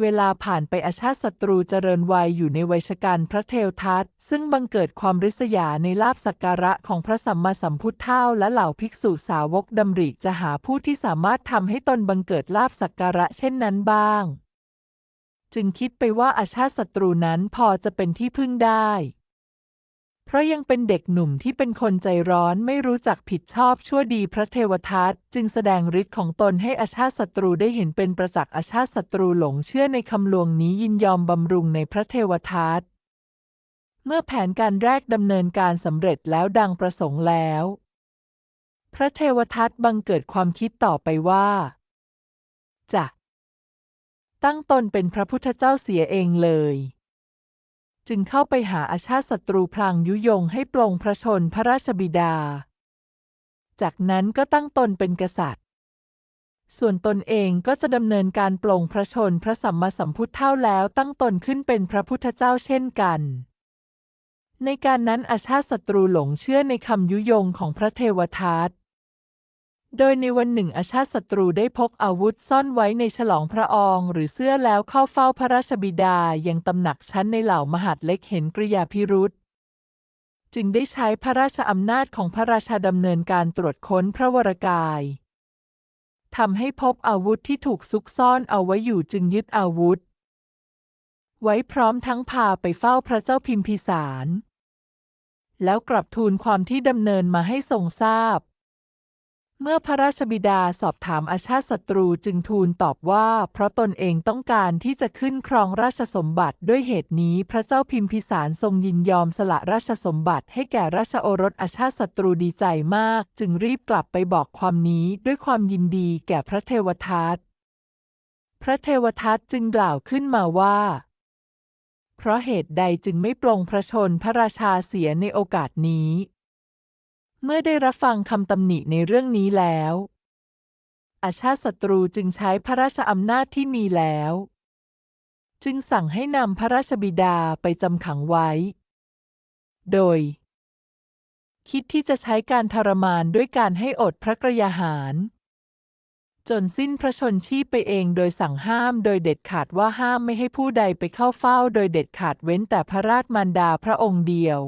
เวลาผ่านไปอาชาติศัตรูเจริญวัยอยู่ในวัยชการพระเทวทัตซึ่งบังเกิดความริษยาในลาบสักการะของพระสัมมาสัมพุทธเท้าและเหล่าภิกษุสาวกดำริจะหาผู้ที่สามารถทำให้ตนบังเกิดลาบสักการะเช่นนั้นบ้าง จึงคิดไปว่าอาชาติศัตรูนั้นพอจะเป็นที่พึ่งได้ เพราะยังเป็นเด็กหนุ่มที่เป็นคนใจร้อนไม่รู้จักผิดชอบชั่วดีพระเทวทัตจึงแสดงฤทธิ์ของตนให้อาชาติศัตรูได้เห็นเป็นประจักษ์อาชาติศัตรูหลงเชื่อในคำลวงนี้ยินยอมบำรุงในพระเทวทัตเมื่อแผนการแรกดำเนินการสำเร็จแล้วดังประสงค์แล้ว พระเทวทัตบังเกิดความคิดต่อไปว่า จะ ตั้งตนเป็นพระพุทธเจ้าเสียเองเลย จึงเข้าไปหาอาชาติศัตรูพลางยุยงให้ปลงพระชนพระราชบิดา จากนั้นก็ตั้งตนเป็นกษัตริย์ ส่วนตนเองก็จะดำเนินการปลงพระชนพระสัมมาสัมพุทธเท่าแล้วตั้งตนขึ้นเป็นพระพุทธเจ้าเช่นกัน ในการนั้นอาชาติศัตรูหลงเชื่อในคำยุยงของพระเทวทัต โดยในวันหนึ่งอาชาติศัตรูได้พกอาวุธซ่อนไว้ในฉลองพระอองหรือเสื้อแล้วเข้าเฝ้าพระราชบิดายังตำหนักชั้นในเหล่ามหาดเล็กเห็นกริยาพิรุษจึงได้ใช้พระราชอำนาจของพระราชาดำเนินการตรวจค้นพระวรกายทำให้พบอาวุธที่ถูกซุกซ่อนเอาไว้อยู่จึงยึดอาวุธ ไว้พร้อมทั้งพาไปเฝ้าพระเจ้าพิมพิสาร แล้วกลับทูลความที่ดำเนินมาให้ทรงทราบ เมื่อพระราชบิดาสอบถามอาชาติศัตรูจึงทูลตอบว่า เพราะตนเองต้องการที่จะขึ้นครองราชสมบัติด้วยเหตุนี้พระเจ้าพิมพิสารทรงยินยอมสละราชสมบัติให้แก่ราชโอรสอาชาติศัตรูดีใจมาก จึงรีบกลับไปบอกความนี้ด้วยความยินดีแก่พระเทวทัตพระเทวทัตจึงกล่าวขึ้นมาว่า เพราะเหตุใดจึงไม่ปลงพระชนพระราชาเสียในโอกาสนี้ เมื่อได้รับฟังคำตำหนิในเรื่องนี้แล้วอาชาติศัตรูจึงใช้พระราชอำนาจที่มีแล้ว จึงสั่งให้นำพระราชบิดาไปจำขังไว้ โดย คิดที่จะใช้การทรมานด้วยการให้อดพระกระยาหาร จนสิ้นพระชนชีพไปเองโดยสั่งห้ามโดยเด็ดขาดว่าห้ามไม่ให้ผู้ใดไปเข้าเฝ้าโดยเด็ดขาดเว้นแต่พระราชมารดาพระองค์เดียว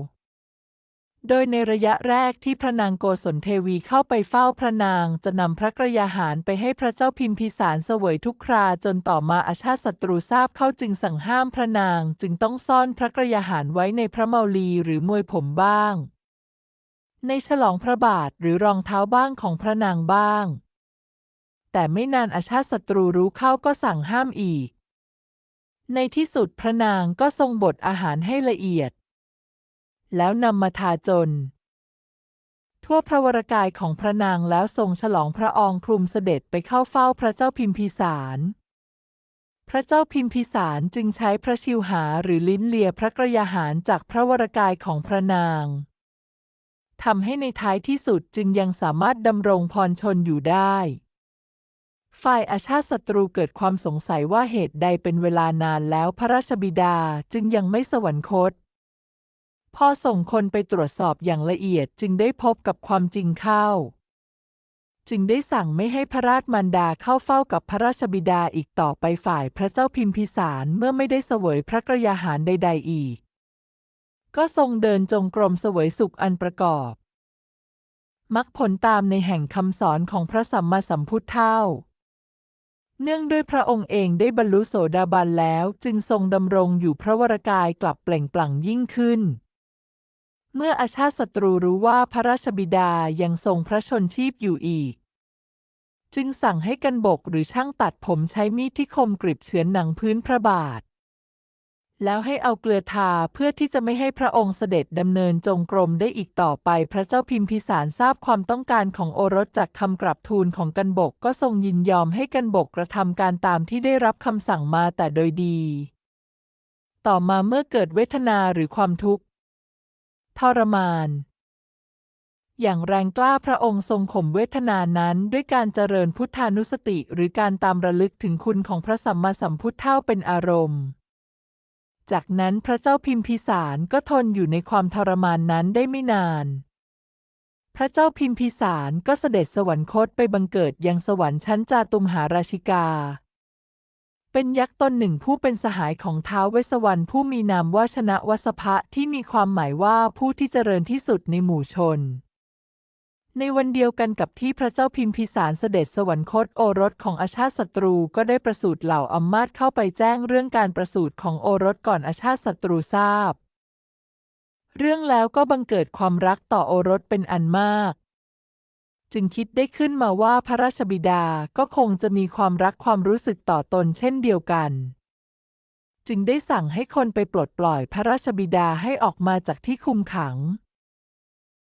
โดยในระยะแรกที่พระนางโกศลเทวีเข้าไปเฝ้าพระนางจะนำพระกระยาหารไปให้พระเจ้าพิมพิสารเสวยทุกคราจนต่อมาอาชาติศัตรูทราบเข้าจึงสั่งห้ามพระนางจึงต้องซ่อนพระกระยาหารไว้ในพระเมาลีหรือมวยผมบ้าง ในฉลองพระบาทหรือรองเท้าบ้างของพระนางบ้าง แต่ไม่นานอาชาติศัตรูรู้เข้าก็สั่งห้ามอีก ในที่สุดพระนางก็ทรงบดอาหารให้ละเอียด แล้วนำมาทาจน ทั่วพระวรกายของพระนางแล้วทรงฉลองพระองค์คลุมเสด็จไปเข้าเฝ้าพระเจ้าพิมพิสาร พระเจ้าพิมพิสารจึงใช้พระชิวหาหรือลิ้นเลียพระกระยาหารจากพระวรกายของพระนางทำให้ในท้ายที่สุดจึงยังสามารถดำรงพรชนอยู่ได้ ฝ่ายอาชาติศัตรูเกิดความสงสัยว่าเหตุใดเป็นเวลานานแล้วพระราชบิดาจึงยังไม่สวรรคต พอส่งคนไปตรวจสอบอย่างละเอียดจึงได้พบกับความจริงเข้า จึงได้สั่งไม่ให้พระราชมารดาเข้าเฝ้ากับพระราชบิดาอีกต่อไปฝ่ายพระเจ้าพิมพิสารเมื่อไม่ได้เสวยพระกระยาหารใด ๆ อีก ก็ทรงเดินจงกรมเสวยสุขอันประกอบมักผลตามในแห่งคำสอนของพระสัมมาสัมพุทธเท่าเนื่องด้วยพระองค์เองได้บรรลุโสดาบันแล้วจึงทรงดำรงอยู่พระวรกายกลับเปล่งปลั่งยิ่งขึ้น เมื่ออาชาติศัตรูรู้ว่าพระราชบิดายังทรงพระชนชีพอยู่อีก จึงสั่งให้กันบกหรือช่างตัดผมใช้มีดที่คมกริบเฉือนหนังพื้นพระบาท แล้วให้เอาเกลือทาเพื่อที่จะไม่ให้พระองค์เสด็จดำเนินจงกรมได้อีกต่อไปพระเจ้าพิมพิสารทราบความต้องการของโอรสจากคำกราบทูลของกันบกก็ทรงยินยอมให้กันบกกระทำการตามที่ได้รับคำสั่งมาแต่โดยดี ต่อมาเมื่อเกิดเวทนาหรือความทุกข์ รมาน อย่างแรงกล้าพระองค์ทรงข่มเวทนานั้นด้วยการเจริญพุทธานุสติหรือการตามระลึกถึงคุณของพระสัมมาสัมพุทธเท่าเป็นอารมณ์ จากนั้นพระเจ้าพิมพิสารก็ทนอยู่ในความทรมานนั้นได้ไม่นานพระเจ้าพิมพิสารก็เสด็จสวรรคตไปบังเกิดยังสวรรค์ชั้นจาตุมหาราชิกา เป็นยักษ์ตนหนึ่งผู้เป็นสหายของท้าวเวสสวรรณผู้มีนามว่าชนะวสภะที่มีความหมายว่าผู้ที่เจริญที่สุดในหมู่ชน ในวันเดียวกันกับที่พระเจ้าพิมพิสารเสด็จสวรรคตโอรสของอาชาติศัตรูก็ได้ประสูติเหล่าอำมาตเข้าไปแจ้งเรื่องการประสูติของโอรสก่อนอาชาติศัตรูทราบ เรื่องแล้วก็บังเกิดความรักต่อโอรสเป็นอันมาก จึงคิดได้ขึ้นมาว่าพระราชบิดาก็คงจะมีความรักความรู้สึกต่อตนเช่นเดียวกัน จึงได้สั่งให้คนไปปลดปล่อยพระราชบิดาให้ออกมาจากที่คุมขัง